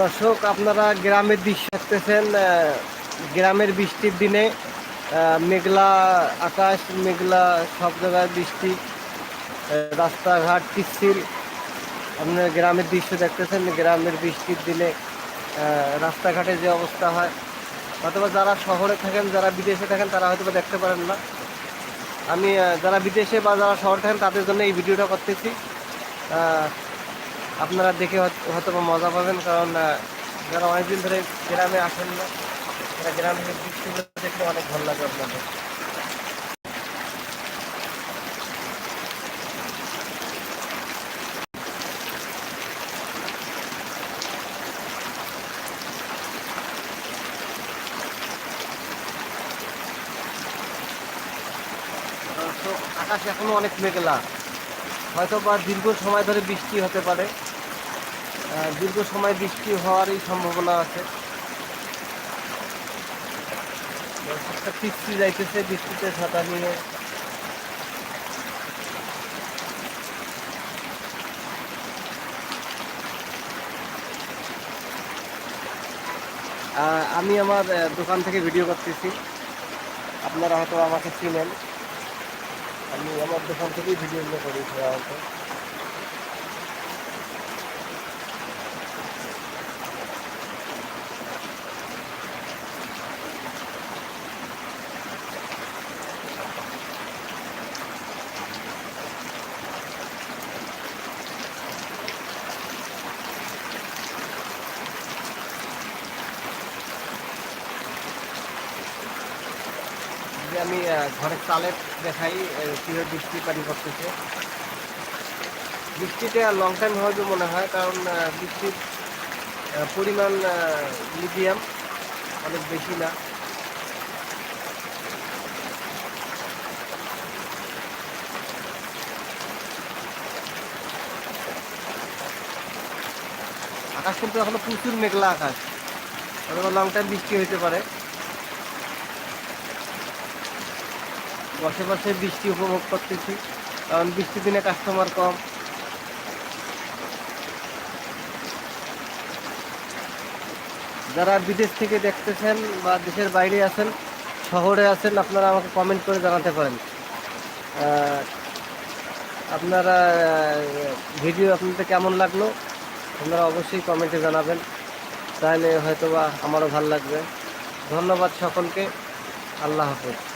দর্শক, আপনারা গ্রামের দৃশ্য দেখতেছেন গ্রামের বৃষ্টির দিনে মেঘলা আকাশ, মেঘলা সব জায়গায় বৃষ্টি রাস্তাঘাট পিচ্ছিল। আপনার গ্রামের দৃশ্য দেখতেছেন, গ্রামের বৃষ্টির দিনে রাস্তাঘাটে যে অবস্থা হয়। অথবা যারা শহরে থাকেন, যারা বিদেশে থাকেন, তারা হয়তো দেখতে পারেন না। আমি যারা বিদেশে বা যারা শহরে থাকেন, তাদের জন্য এই ভিডিওটা করতেছি। আপনারা দেখে হয়তো- মজা পাবেন, কারণ যারা অনেকদিন ধরে গ্রামে আসেন না, তারা গ্রামের দৃশ্যগুলো দেখলে অনেক ভালো লাগে আপনাদের। আকাশ এখনও অনেক মেঘলা। হয়তো বা দীর্ঘ সময় ধরে বৃষ্টি হতে পারে। দীর্ঘ সময় বৃষ্টি হওয়ারই সম্ভাবনা আছে। বৃষ্টি যাইতেছে, বৃষ্টিতে ছাতা নিয়ে। আমি আমার দোকান থেকে ভিডিও করতেছি। আপনারা হয়তো আমাকে চিনেন। আমি আমার দোকান থেকেই ভিডিওগুলো করি সাধারণত। যে আমি ঘরের চালের দেখাই কীভাবে বৃষ্টি পানি পড়তেছে। বৃষ্টিটা লং টাইম হবে মনে হয়, কারণ বৃষ্টির পরিমাণ মিডিয়াম অনেক বেশি না। আকাশ কিন্তু এখনও প্রচুর মেঘলা আকাশ। লং টাইম বৃষ্টি হইতে পারে। বসে বসে বৃষ্টি উপভোগ করতেছি, কারণ বৃষ্টির দিনে কাস্টমার কম। যারা বিদেশ থেকে দেখতেছেন বা দেশের বাইরে আছেন, শহরে আছেন, আপনারা আমাকে কমেন্ট করে জানাতে পারেন। আপনারা ভিডিও আপনাদের কেমন লাগল, আপনারা অবশ্যই কমেন্টে জানাবেন। তাহলে হয়তোবা আমারও ভালো লাগবে। ধন্যবাদ সকলকে। আল্লাহ হাফেজ।